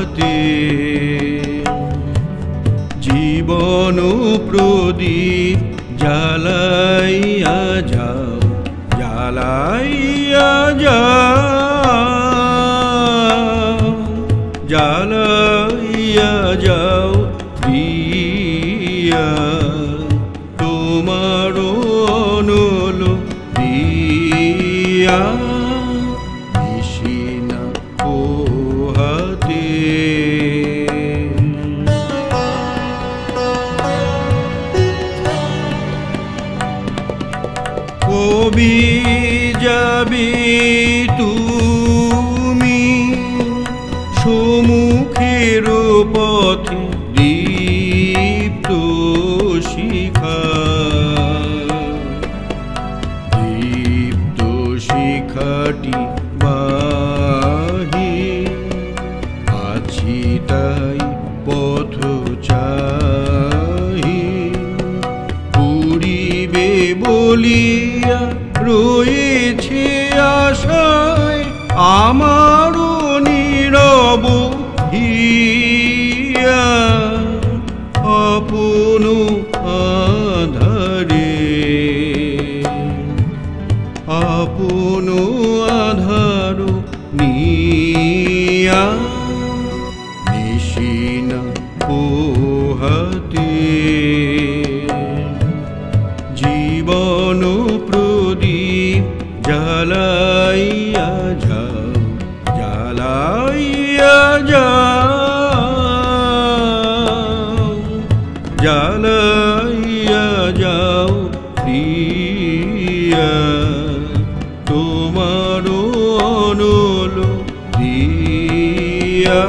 পোহাতে জীবন প্রদীপ জ্বালাইয়া যাও জ্বালাইয়া যাও জ্বালাইয়া যাও দিয়া তোমার অনল দিয়া কবি যাবে তুমি? সমুখের পথে দীপ্ত শিখা। দীপ্ত শিখাটি বাহি আছি তাই পথ চাহি বলিয়া রয়েছে আশায় আমারও নীরব হিয়া আপন আধারে আপন আধার নিয়া নিশিনা প্রদীপ জ্বালাইয়া যাও জ্বালাইয়া যাও জ্বালাইয়া যাও প্রিয়া। তোমার অনল দিয়া